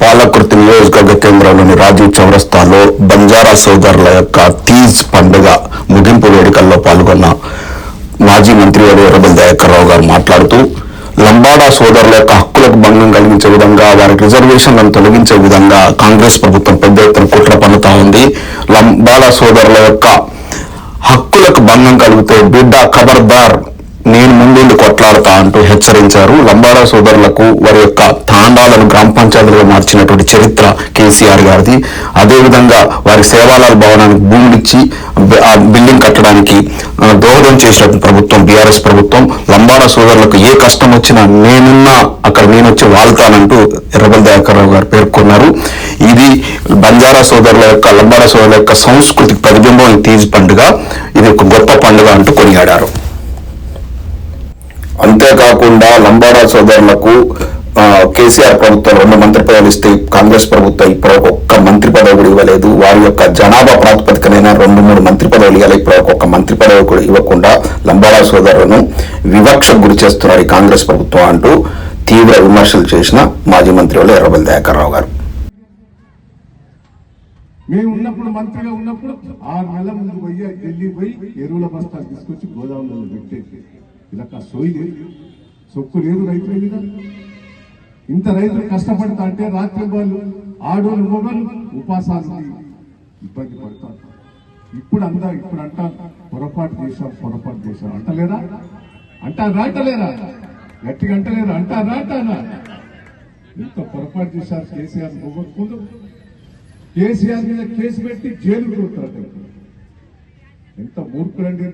పాలకుర్తి నియోజకవర్గ కేంద్రంలోని రాజీవ్ చౌరస్తాలో బంజారా సోదరుల యొక్క తీజ్ పండుగ ముగింపు వేడుకల్లో పాల్గొన్న మాజీ మంత్రి ఎర్రబెల్లి దయాకర్రావు గారు మాట్లాడుతూ లంబాడా సోదరుల యొక్క హక్కులకు భంగం కలిగించే విధంగా వారికి రిజర్వేషన్లను తొలగించే విధంగా కాంగ్రెస్ ప్రభుత్వం పెద్ద ఎత్తున కుట్ర పన్నుతా ఉంది. లంబాడా సోదరుల యొక్క హక్కులకు భంగం కలిగితే బిడ్డ ఖబర్దార్ నేను ముందుండి కొట్లాడతా అంటూ హెచ్చరించారు. లంబాడా సోదరులకు వారి యొక్క తాండాలను గ్రామ పంచాయతీలుగా మార్చినటువంటి చరిత్ర కేసీఆర్ గారిది. అదేవిధంగా వారి సేవాలాల భవనానికి భూమినిచ్చి ఆ బిల్డింగ్ కట్టడానికి దోహదం చేసినటువంటి ప్రభుత్వం బీఆర్ఎస్ ప్రభుత్వం. లంబాడా సోదరులకు ఏ కష్టం వచ్చినా నేనున్నా అక్కడ నేను వచ్చి వాళ్తానంటూ ఎర్రబల్ దయాకర్రావు గారు పేర్కొన్నారు. ఇది బంజారా సోదరుల యొక్క లంబాడా సోదరుల యొక్క సంస్కృతికి ప్రతిబింబం తీజ్ పండుగ. ఇది ఒక గొప్ప పండుగ అంటూ కొనియాడారు. అంతేకాకుండా లంబాడా సోదరులకు కేసీఆర్ ప్రభుత్వం రెండు మంత్రి పదవులు ఇస్తే కాంగ్రెస్ ప్రభుత్వం ఇప్పుడు ఒక్క మంత్రి పదవి కూడా ఇవ్వలేదు. వారి యొక్క జనాభా ప్రాతిపదికనైనా రెండు మూడు మంత్రి పదవులు ఇవ్వాలి. ఇప్పుడు ఒక్క మంత్రి పదవి కూడా ఇవ్వకుండా లంబాడా సోదరులను వివక్షకు గురి చేస్తున్నారు ఈ కాంగ్రెస్ ప్రభుత్వం అంటూ తీవ్ర విమర్శలు చేసిన మాజీ మంత్రి వాళ్ళు ఎర్రబెల్లి దయాకర్రావు గారు. మేము ఉన్నప్పుడు మంత్రిగా ఉన్నప్పుడు ఆరు నెలల ముందు పోయి ఢిల్లీ పోయి ఎరువుల బస్తాలు తీసుకొచ్చి గోదావరిలో పెట్టేసి ఇదక్క సోయి లేదు సొక్కు లేదు రైతుల మీద. ఇంత రైతులు కష్టపడతా అంటే రాత్రి వాళ్ళు ఆడోళ్ళు మొగలు ఉపాసాలు ఇబ్బంది పడతారు ఇప్పుడు అందా ఇప్పుడు అంట పొరపాటు చేశాం పొరపాటు చేశాం. అంటలేరా? అంటారా అంటలేరా గట్టిగా అంటలేరా? అంటారా అంటానా ఇంత పొరపాటు చేశారు కేసీఆర్ మొగొట్టుకుంటూ కేసీఆర్ మీద కేసు పెట్టి జైలుకు కొడతారు ఎంత మూర్ఖులండి.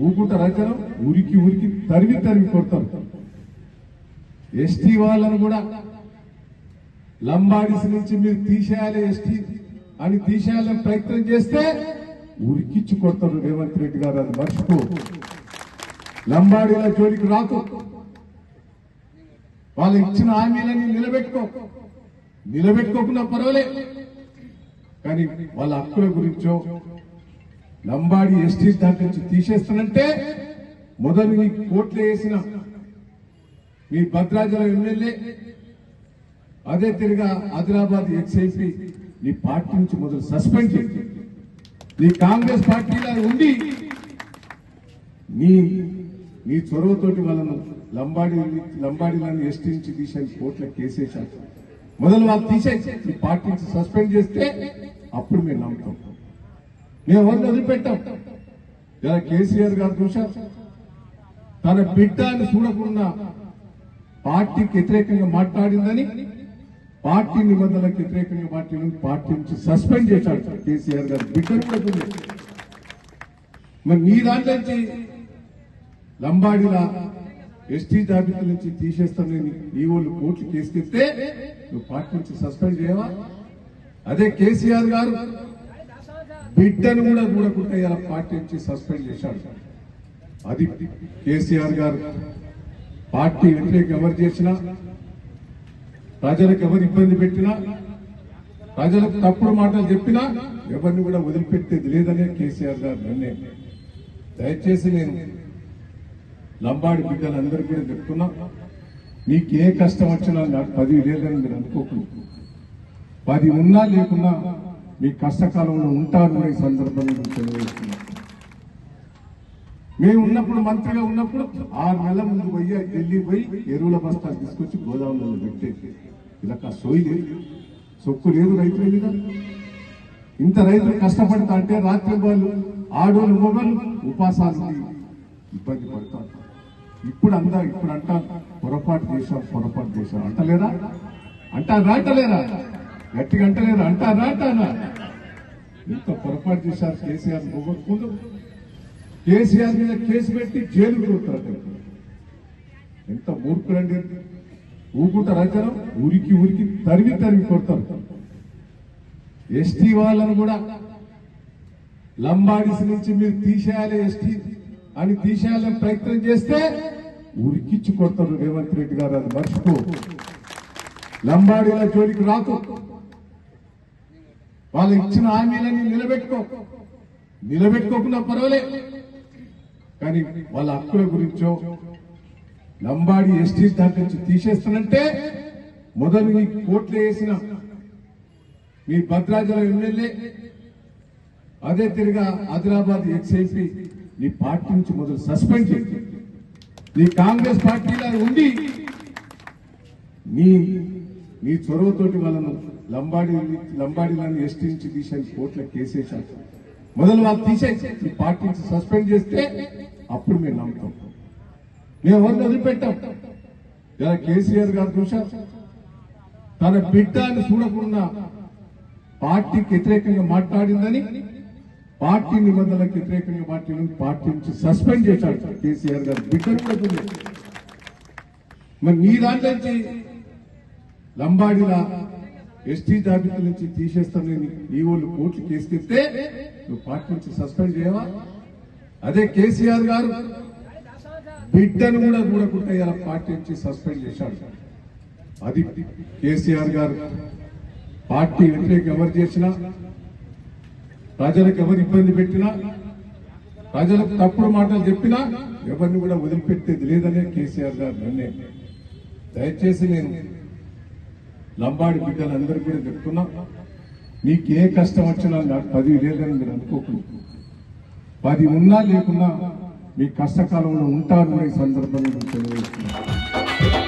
ఊకుంటారు అయితే ఉరికి ఉరికి తరిమి తరిమి కొడతారు. ఎస్టీ వాళ్ళను కూడా లంబాడిస్ నుంచి మీరు తీసేయాలి ఎస్టీ అని తీసేయాలని ప్రయత్నం చేస్తే ఉరికిచ్చి కొడతారు రేవంత్ రెడ్డి గారు అది మర్చిపో. లంబాడీల జోలికి రాకు. వాళ్ళు ఇచ్చిన హామీలని నిలబెట్టుకో. నిలబెట్టుకోకుండా పర్వాలే. కానీ వాళ్ళ హక్కుల గురించో లంబాడి ఎస్టీ దాంట్లో నుంచి తీసేస్తానంటే మొదలు నీ కోట్లు వేసిన మీ భద్రాచలం ఎమ్మెల్యే అదే తిరిగా ఆదిలాబాద్ ఎక్స్ఐపీ నీ పార్టీ నుంచి మొదలు సస్పెండ్ చేసి నీ కాంగ్రెస్ పార్టీలో ఉండి నీ నీ చొరవతోటి వాళ్ళను లంబాడి లంబాడీలను ఎస్టీ నుంచి తీసేసి కోట్ల కేసేశారు మొదలు వాళ్ళు తీసేసి ఈ పార్టీ నుంచి సస్పెండ్ చేస్తే అప్పుడు మేము నమ్ముతాం. మేము ఎవరిని వదిలిపెట్టాం. ఇలా కేసీఆర్ గారు చూశారు. తన బిడ్డని చూడకుండా పార్టీకి వ్యతిరేకంగా మాట్లాడిందని పార్టీ నిబంధనలకు వ్యతిరేకంగా మాట్లాడింది పార్టీ నుంచి సస్పెండ్ చేశాడు కేసీఆర్ గారు. బిడ్డను కూడా మరి మీ దాంట్లో నుంచి లంబాడిలా ఎస్టీ జాబితా నుంచి తీసేస్తానని నీ వాళ్ళు కోర్టు కేసుకెళ్తే నువ్వు పార్టీ నుంచి సస్పెండ్ చేయవా? అదే కేసీఆర్ గారు బిడ్డను కూడా చూడకుండా ఇలా పార్టీ నుంచి సస్పెండ్ చేశాడు. అది కేసీఆర్ గారు. పార్టీ వ్యతిరేక ఎవరు చేసినా ప్రజలకు ఎవరు ఇబ్బంది పెట్టినా ప్రజలకు తప్పుడు మాటలు చెప్పినా ఎవరిని కూడా వదిలిపెట్టేది లేదనే కేసీఆర్ గారు నిర్ణయం దయచేసి నేను లంబాడి బిడ్డలందరూ కూడా చెప్తున్నా మీకు ఏ కష్టం వచ్చినా నాకు పది లేదని మీరు అనుకోకుండా పది ఉన్నా లేకున్నా మీ కష్టకాలంలో ఉంటారు ఈ సందర్భంగా తెలియజేస్తున్నా మేము ఉన్నప్పుడు మంత్రిగా ఉన్నప్పుడు ఆరు నెలల ముందు పోయి ఢిల్లీ పోయి ఎరువుల బస్తా తీసుకొచ్చి గోదావరిలో పెట్టేది. ఇలా సోయి లేదు. సొక్కు లేదు రైతుల మీద. ఇంత రైతులు కష్టపడతా అంటే రాత్రి వాళ్ళు ఆడోళ్ళు మొగలు ఉపాసాలు ఇబ్బంది పడతారు ఇప్పుడు అందా ఇప్పుడు అంటారు పొరపాటు చేశాం పొరపాటు చేశాం. అంటలేరా? అంటారా అంటలేరా? గట్టిగా అంటలేరా అంటారా అంటానా ఎంత పొరపాటు చేశారు కేసీఆర్ మొగొట్టుకుంటూ కేసీఆర్ మీద కేసు పెట్టి జైలు కొడతారు ఎంత మూర్ఖులండి. ఊకుంటారు అయితే ఉరికి ఉరికి తరిగి తరిగి కొడతారు. ఎస్టీ వాళ్ళను కూడా లంబాడిస్ నుంచి మీరు తీసేయాలి ఎస్టీ అని తీసేయాలని ప్రయత్నం చేస్తే ఉరికిచ్చి కొడతారు రేవంత్ రెడ్డి గారు అది మర్చిపో. లంబాడీల జోలికి రాకు. వాళ్ళు ఇచ్చిన హామీలని నిలబెట్టుకో. నిలబెట్టుకోకుండా పర్వాలే. కానీ వాళ్ళ హక్కుల గురించో లంబాడి ఎస్టీ దాంట్లో నుంచి తీసేస్తానంటే మొదలు మీ కోట్లు వేసిన మీ భద్రాచలం ఎమ్మెల్యే అదే తిరిగా ఆదిలాబాద్ ఎక్స్ఐపి నీ పార్టీ నుంచి మొదలు సస్పెండ్ చేసి నీ కాంగ్రెస్ పార్టీలో ఉండి నీ నీ చొరవతోటి వాళ్ళను లంబాడి లంబాడీలను ఎస్టీ నుంచి తీసేసి కోట్ల కేసేసారు మొదలు వాళ్ళు తీసేసి ఈ పార్టీ నుంచి సస్పెండ్ చేస్తే అప్పుడు మేము నమ్ముతాం. మేము ఎవరిని వదిలిపెట్టాం? ఇలా కేసీఆర్ గారు చూసా తన బిడ్డను చూడకుండా పార్టీకి వ్యతిరేకంగా మాట్లాడిందని పార్టీ నిబంధనలకు వ్యతిరేకంగా మాట్లాడి పార్టీ నుంచి సస్పెండ్ చేశాడు కేసీఆర్ గారు. బిడ్డను కూడా చూడలేదు. మరి నీ దాంట్లో నుంచి లంబాడిలా ఎస్టీ జాబితా నుంచి తీసేస్తానని ఈ వాళ్ళు కోర్టు కేసుకెళ్తే నువ్వు పార్టీ నుంచి సస్పెండ్ చేయవా? అదే కేసీఆర్ గారు బిడ్డను కూడా కూడకుండా ఇలా పార్టీ నుంచి సస్పెండ్ చేశాడు. అది కేసీఆర్ గారు పార్టీ వ్యతిరేక ఎవరు చేసినా ప్రజలకు ఎవరు ఇబ్బంది పెట్టినా ప్రజలకు తప్పుడు మాటలు చెప్పినా ఎవరిని కూడా వదిలిపెట్టేది లేదనే కేసీఆర్ గారు నిర్ణయం దయచేసి నేను లంబాడి బిడ్డలందరూ కూడా చెప్తున్నా మీకు ఏ కష్టం వచ్చినా నాకు పది లేదని మీరు అనుకోకుండా పది ఉన్నా లేకున్నా మీ కష్టకాలంలో ఉంటారు ఈ సందర్భంగా తెలియజేస్తున్నాను.